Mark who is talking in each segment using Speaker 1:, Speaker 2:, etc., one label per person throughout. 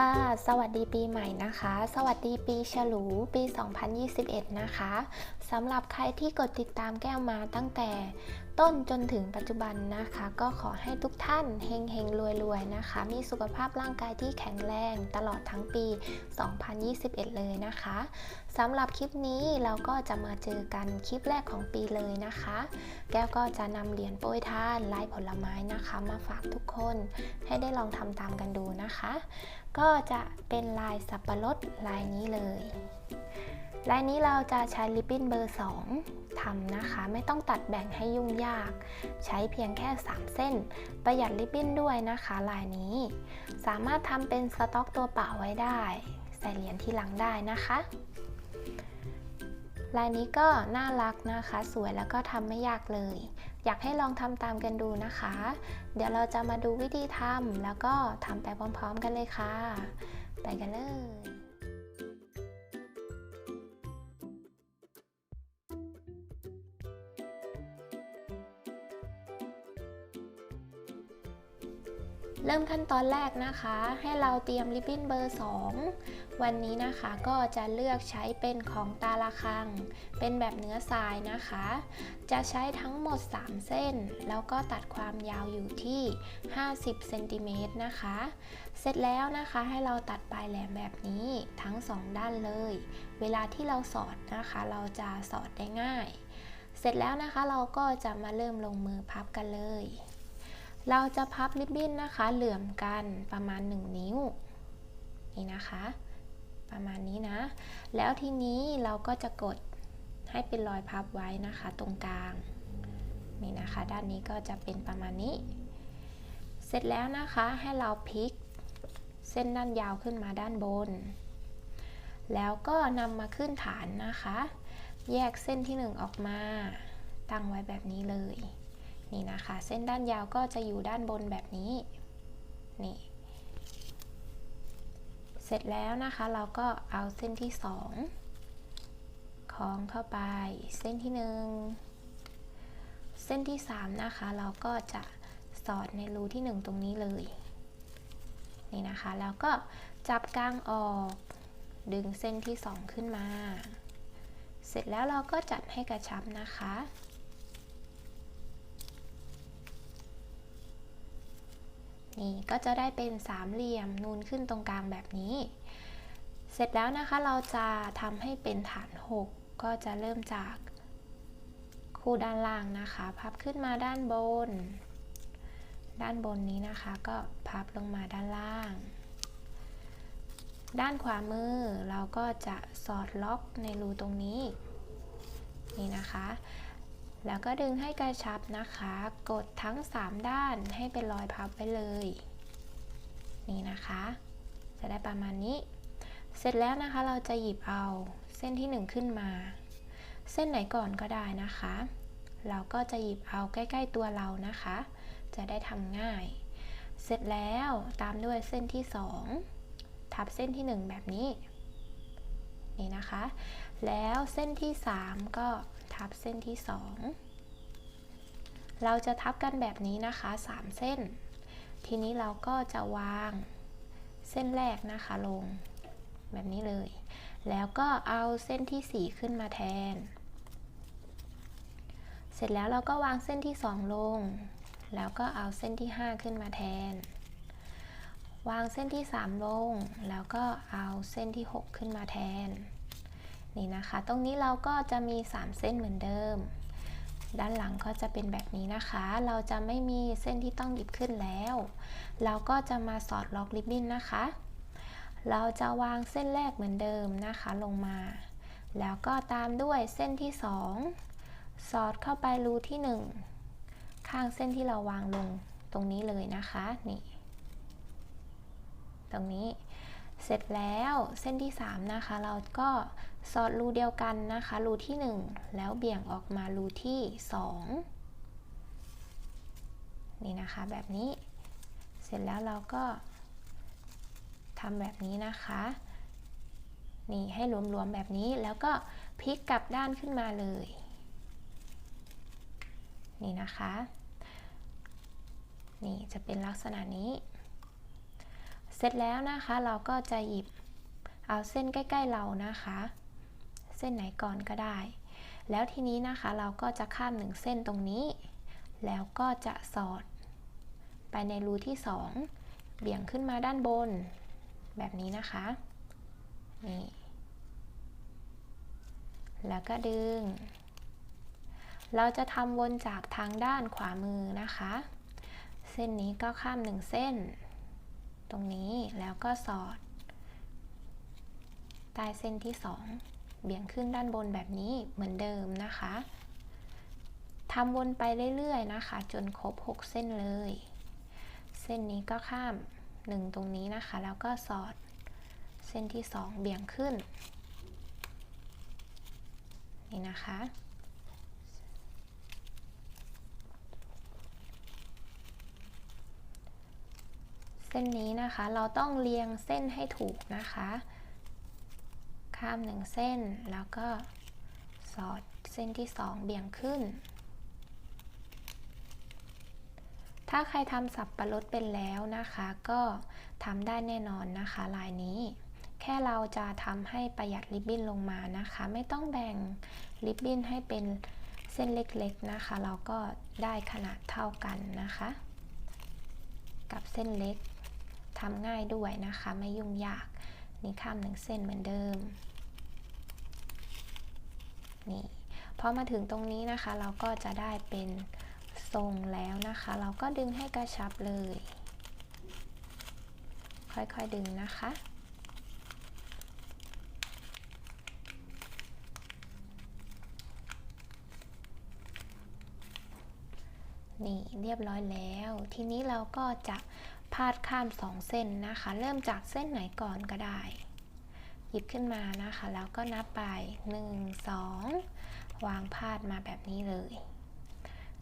Speaker 1: ค่ะ สวัสดีปีใหม่นะคะ สวัสดีปีฉลูปี 2021 นะคะสำหรับใครที่กดติดตามแก้วมาตั้งแต่ ต้นจนถึงปัจจุบันนะคะ ก็ขอให้ทุกท่านเฮงเฮงรวยรวยนะคะ มีสุขภาพร่างกายที่แข็งแรงตลอดทั้งปี 2021 เลยนะคะสำหรับคลิปนี้เราก็จะมาเจอกันคลิปแรกของปีเลยนะคะ แก้วก็จะนำเหรียญโปรยทานลายผลไม้นะคะ มาฝากทุกคนให้ได้ลองทำตามกันดูนะคะ ก็จะเป็นลายสับปะรดลายนี้เลย ลายนี้เราจะใช้ลิปปิ้นเบอร์ 2ทำนะคะ ไม่ต้องตัดแบ่งให้ยุ่งยาก ใช้เพียงแค่ 3 เส้น ประหยัดลิปปิ้นด้วยนะคะ ลายนี้ สามารถทำเป็นสต็อกตัวเปล่าไว้ได้ ใส่เหรียญที่หลังได้นะคะ ลายนี้ก็น่ารักนะคะ สวยแล้วก็ทำไม่ยากเลย อยากให้ลองทำตามกันดูนะคะ เดี๋ยวเราจะมาดูวิธีทำแล้วก็ทำไปพร้อม ๆ กันเลยค่ะ ไปกันเลย เริ่มขั้นตอนแรกนะคะ ให้เราเตรียมริบบิ้นเบอร์ 2 วันนี้นะคะก็จะเลือกใช้เป็นของตาละคัง เป็นแบบเนื้อทรายนะคะ จะใช้ทั้งหมด 3 เส้น แล้วก็ตัดความยาวอยู่ที่ 50เซนติเมตรนะคะ เสร็จแล้วนะคะให้เราตัดปลายแหลมแบบนี้ทั้ง 2 ด้านเลย เวลาที่เราสอดนะคะ เราจะสอดได้ง่าย เสร็จแล้วนะคะเราก็จะมาเริ่มลงมือพับกันเลย เราจะพับริบบิ้นนะคะ เหลื่อมกันประมาณ 1 นิ้ว นี่นะคะ ประมาณนี้นะ แล้วทีนี้เราก็จะกดให้เป็นรอยพับไว้นะคะ ตรงกลาง นี่นะคะ ด้านนี้ก็จะเป็นประมาณนี้ เสร็จแล้วนะคะให้เราพลิกเส้นด้านยาวขึ้นมาด้านบน แล้วก็นำมาขึ้นฐานนะคะ แยกเส้นที่ 1 ออกมา ตั้งไว้แบบนี้เลย นี่นะคะ เส้นด้านยาวก็จะอยู่ด้านบนแบบนี้นี่เสร็จแล้วนะคะเราก็เอาเส้นที่2คล้องเข้าไป เส้นที่1เส้นที่3นะคะ เราก็จะสอดในรูที่1ตรงนี้เลยนี่นะคะแล้วก็จับกลางออกดึงเส้นที่2ขึ้นมา เสร็จแล้วเราก็จัดให้กระชับนะคะ นี่ก็จะได้เป็นสามเหลี่ยมนูนขึ้นตรงกลางแบบนี้ เสร็จแล้วนะคะเราจะทำให้เป็นฐาน 6 ก็จะเริ่มจากคู่ด้านล่างนะคะ พับขึ้นมาด้านบน ด้านบนนี้นะคะก็พับลงมาด้านล่าง ด้านขวามือเราก็จะสอดล็อกในรูตรงนี้ นี่นะคะ แล้วก็ดึงให้กระชับนะคะ กดทั้ง 3 ด้านให้เป็นรอยพับไปเลย นี่นะคะ จะได้ประมาณนี้ เสร็จแล้วนะคะเราจะหยิบเอาเส้นที่ 1 ขึ้นมา เส้นไหนก่อนก็ได้นะคะ เราก็จะหยิบเอาใกล้ ๆตัวเรานะคะ จะได้ทำง่าย เสร็จแล้วตามด้วยเส้นที่ 2 ทับเส้นที่ 1 แบบนี้ นี่นะคะ แล้วเส้นที่ 3 ก็ ทับเส้นที่ 2 เราจะทับกันแบบนี้นะคะ 3 เส้น ทีนี้เราก็จะวางเส้นแรกนะคะลงแบบนี้เลย แล้วก็เอาเส้นที่ 4 ขึ้นมาแทน เสร็จแล้วเราก็วางเส้นที่ 2 ลง แล้วก็เอาเส้นที่ 5 ขึ้นมาแทน วางเส้นที่ 3 ลง แล้วก็เอาเส้นที่ 6 ขึ้นมาแทน นี่นะคะ ตรงนี้เราก็จะมี 3 เส้นเหมือนเดิม ด้านหลังก็จะเป็นแบบนี้นะคะ เราจะไม่มีเส้นที่ต้องหยิบขึ้นแล้ว เราก็จะมาสอดล็อกริบบิ้นนะคะ เราจะวางเส้นแรกเหมือนเดิมนะคะลงมา แล้วก็ตามด้วยเส้นที่ 2 สอดเข้าไปรูที่ 1 ข้างเส้นที่เราวางลงตรงนี้เลยนะคะ นี่ ตรงนี้ เสร็จแล้วเส้นที่ 3 นะคะ เราก็สอดรูเดียวกันนะคะ รูที่ 1 แล้วเบี่ยงออกมารูที่ 2 นี่นะคะแบบนี้ เสร็จแล้วเราก็ทำแบบนี้นะคะ นี่ให้หลวมๆแบบนี้แล้วก็พลิกกลับด้านขึ้นมาเลย นี่นะคะ นี่จะเป็นลักษณะนี้ เสร็จแล้วนะคะเราก็จะหยิบเอาเส้นใกล้ๆเรานะคะ เส้นไหนก่อนก็ได้ แล้วทีนี้นะคะเราก็จะข้ามหนึ่งเส้นตรงนี้ แล้วก็จะสอด ไปในรูที่สองเบี่ยงขึ้นมาด้านบน แบบนี้นะคะนี่แล้วก็ดึง เราจะทำวนจากทางด้านขวามือนะคะ เส้นนี้ก็ข้ามหนึ่งเส้น ตรงนี้แล้วก็สอด ใต้เส้นที่สองเบี่ยงขึ้นด้านบนแบบนี้เหมือนเดิมนะคะทำวนไปเรื่อยๆนะคะ จนครบ 6 เส้นเลย เส้นนี้ก็ข้าม 1 ตรงนี้นะคะ แล้วก็สอดเส้นที่ 2 เบี่ยงขึ้น นี่นะคะ เส้นนี้นะคะ เราต้องเรียงเส้นให้ถูกนะคะ ข้ามหนึ่งเส้นแล้วก็สอดเส้นที่2เบี่ยงขึ้น ถ้าใครทำสับประรดเป็นแล้วนะคะ ก็ทำได้แน่นอนนะคะลายนี้ แค่เราจะทำให้ประหยัดริบบิ้นลงมานะคะ ไม่ต้องแบ่งริบบิ้นให้เป็นเส้นเล็กๆนะคะ เราก็ได้ขนาดเท่ากันนะคะ กับเส้นเล็ก ทำง่ายด้วยนะคะ ไม่ยุ่งยาก นี่ข้ามหนึ่งเส้นเหมือนเดิม นี่พอมาถึงตรงนี้นะคะ เราก็จะได้เป็นทรงแล้วนะคะ เราก็ดึงให้กระชับเลย ค่อยๆดึงนะคะนี่เรียบร้อยแล้ว ทีนี้เราก็จะ พาดข้ามสองเส้นนะคะ เริ่มจากเส้นไหนก่อนก็ได้ หยิบขึ้นมานะคะ แล้วก็นับไป 1 2 วางพาดมาแบบนี้เลย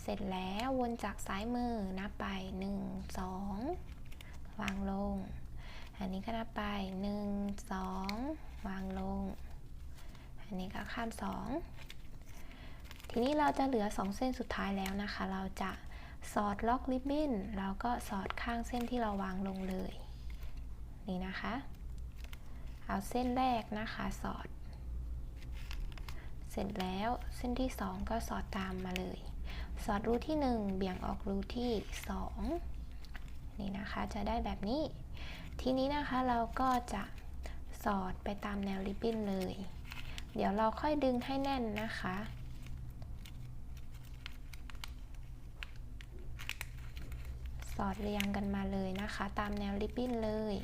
Speaker 1: เสร็จแล้ววนจากซ้ายมือนับไป 1 2 วางลง อันนี้ก็นับไป 1 2 วางลง อันนี้ก็ข้าม 2 ทีนี้เราจะเหลือ 2 เส้นสุดท้ายแล้วนะคะ เราจะ สอดล็อกริบบิ้นแล้วก็สอดข้างเส้นที่เราวางลงเลย นี่นะคะ เอาเส้นแรกนะคะสอด เสร็จแล้วเส้นที่ 2 ก็สอดตามมาเลย สอดรูที่ 1 เบี่ยงออกรูที่ 2 นี่นะคะจะได้แบบนี้ ทีนี้นะคะเราก็จะสอดไปตามแนวริบบิ้นเลย เดี๋ยวเราค่อยดึงให้แน่นนะคะ สอดเรียงกันมาเลยนะคะ ตามแนวริบบิ้นเลย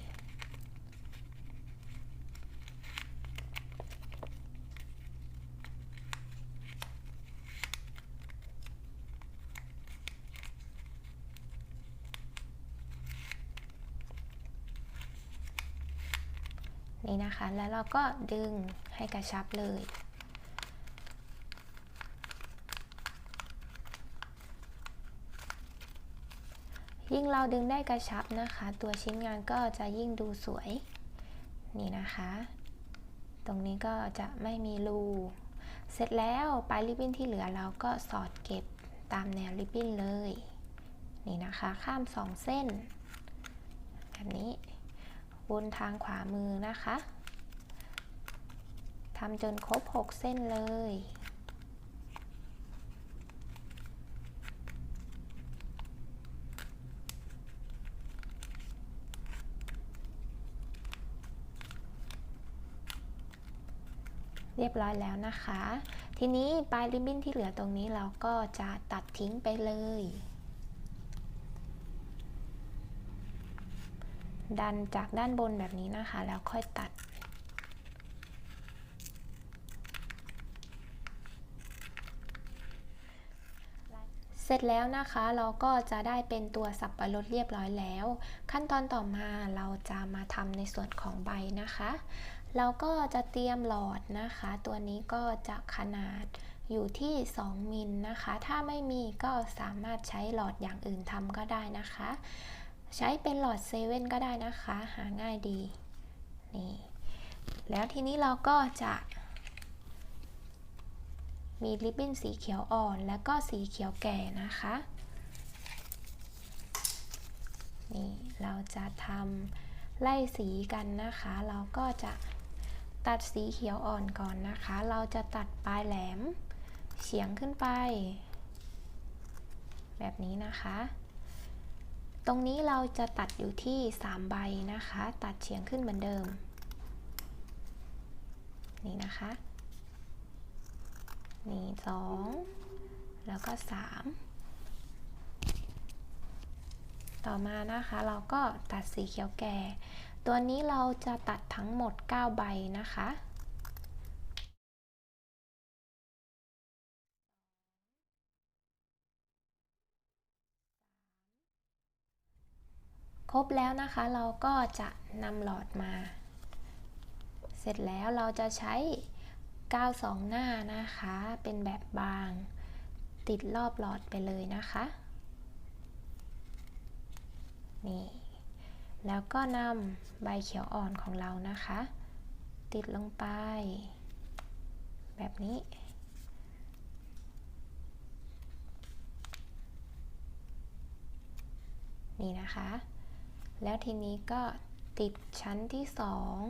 Speaker 1: นี่นะคะ แล้วเราก็ดึงให้กระชับเลย ยิ่งเราดึงได้กระชับนะคะ ตัวชิ้นงานก็จะยิ่งดูสวย นี่นะคะ ตรงนี้ก็จะไม่มีรูเสร็จแล้วปลายริบบิ้นที่เหลือเราก็สอดเก็บตามแนวริบบิ้นเลย นี่นะคะ ข้ามสองเส้น แบบนี้วนทางขวามือนะคะทำจนครบ 6 เส้นเลย เรียบร้อยแล้วนะคะ ทีนี้ปลายริบบิ้นที่เหลือตรงนี้เราก็จะตัดทิ้งไปเลย ดันจากด้านบนแบบนี้นะคะ แล้วค่อยตัดเสร็จแล้วนะคะเราก็จะได้เป็นตัวสับปะรดเรียบร้อยแล้ว ขั้นตอนต่อมาเราจะมาทำในส่วนของใบนะคะ เราก็จะเตรียมหลอดนะคะ ตัวนี้ก็จะขนาดอยู่ที่ 2 มิลนะคะ ถ้าไม่มีก็สามารถใช้หลอดอย่างอื่นทำก็ได้นะคะ ใช้เป็นหลอดเซเว่นก็ได้นะคะ หาง่ายดี นี่ แล้วทีนี้เราก็จะมีริบบิ้นสีเขียวอ่อน แล้วก็สีเขียวแก่นะคะ นี่ เราจะทำไล่สีกันนะคะ เราก็จะ ตัดสีเขียวอ่อนก่อนนะคะ เราจะตัดปลายแหลมเฉียงขึ้นไป แบบนี้นะคะ ตรงนี้เราจะตัดอยู่ที่ 3 ใบนะคะ ตัดเฉียงขึ้นเหมือนเดิม นี่นะคะ นี่สองแล้วก็สามต่อมานะคะเราก็ตัดสีเขียวแก่ ตัวนี้เราจะตัดทั้งหมด 9 ใบนะคะครบแล้วนะคะเราก็จะนำหลอดมา เสร็จแล้วเราจะใช้กาวสองหน้านะคะ เป็นแบบบาง ติดรอบหลอดไปเลยนะคะ นี่ แล้วก็นำใบเขียวอ่อนของเรานะคะ ติดลงไป แบบนี้ นี่นะคะ แล้วทีนี้ก็ติดชั้นที่สอง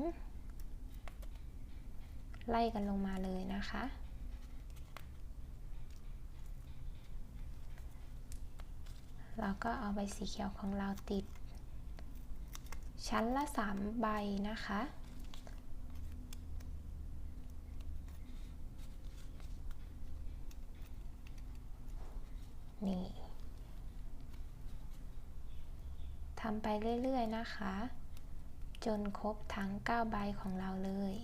Speaker 1: ไล่กันลงมาเลยนะคะเราก็เอาใบสีเขียวของเราติด ชั้นละ 3 ใบนะคะ นี่ทำไปเรื่อย ๆ นะคะ จนครบทั้ง 9 ใบของเราเลย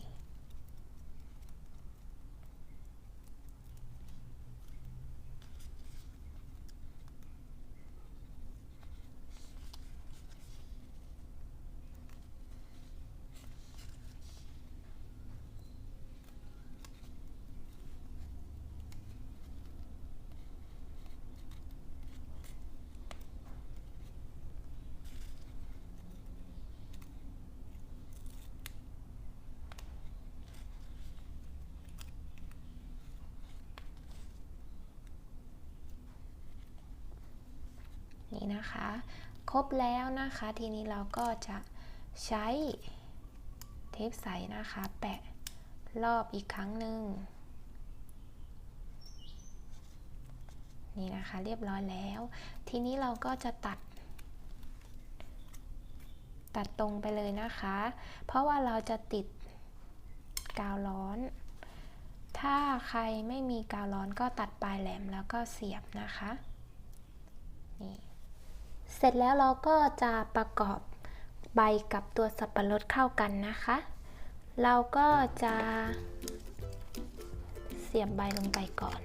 Speaker 1: นี่นะคะ ครบแล้วนะคะ ทีนี้เราก็จะใช้เทปใสนะคะ แปะรอบอีกครั้งหนึ่งนี่นะคะเรียบร้อยแล้ว ทีนี้เราก็จะตัด ตัดตรงไปเลยนะคะ เพราะว่าเราจะติดกาวร้อน ถ้าใครไม่มีกาวร้อนก็ตัดปลายแหลมแล้วก็เสียบนะคะนี่ เสร็จแล้วเราก็จะประกอบใบกับตัวสับปะรดเข้ากันนะคะ เราก็จะเสียบใบลงไปก่อน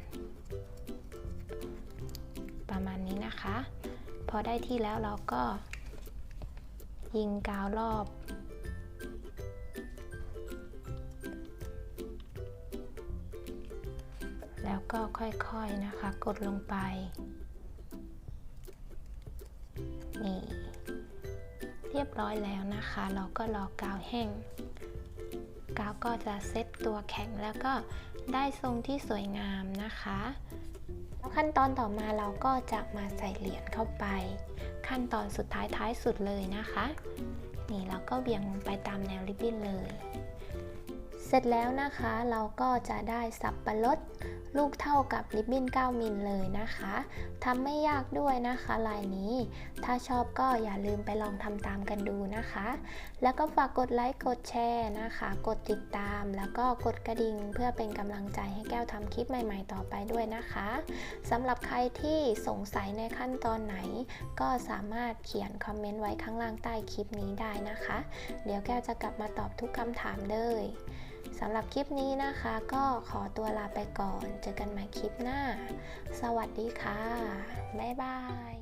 Speaker 1: ประมาณนี้นะคะ พอได้ที่แล้วเราก็ยิงกาวรอบ แล้วก็ค่อยๆนะคะ กดลงไป นี่เรียบร้อยแล้วนะคะ เราก็รอกาวแห้ง กาวก็จะเซ็ตตัวแข็งแล้วก็ได้ทรงที่สวยงามนะคะขั้นตอนต่อมาเราก็จะมาใส่เหรียญเข้าไป ขั้นตอนสุดท้ายท้ายสุดเลยนะคะ นี่เราก็เบี่ยงลงไปตามแนวริบบิ้นเลย เสร็จแล้วนะคะเราก็จะได้สับปะรดลูกเท่ากับริบบิ้น 9 มิลเลยนะคะทำไม่ยากด้วยนะคะลายนี้ ถ้าชอบก็อย่าลืมไปลองทำตามกันดูนะคะ แล้วก็ฝากกดไลค์กดแชร์นะคะ กดติดตาม แล้วก็กดกระดิ่งเพื่อเป็นกำลังใจให้แก้วทำคลิปใหม่ ๆ ต่อไปด้วยนะคะสำหรับใครที่สงสัยในขั้นตอนไหน ก็สามารถเขียนคอมเมนต์ไว้ข้างล่างใต้คลิปนี้ได้นะคะ เดี๋ยวแก้วจะกลับมาตอบทุกคำถามเลย สำหรับคลิปนี้นะคะ ก็ขอตัวลาไปก่อน เจอกันใหม่คลิปหน้า สวัสดีค่ะ บ๊ายบาย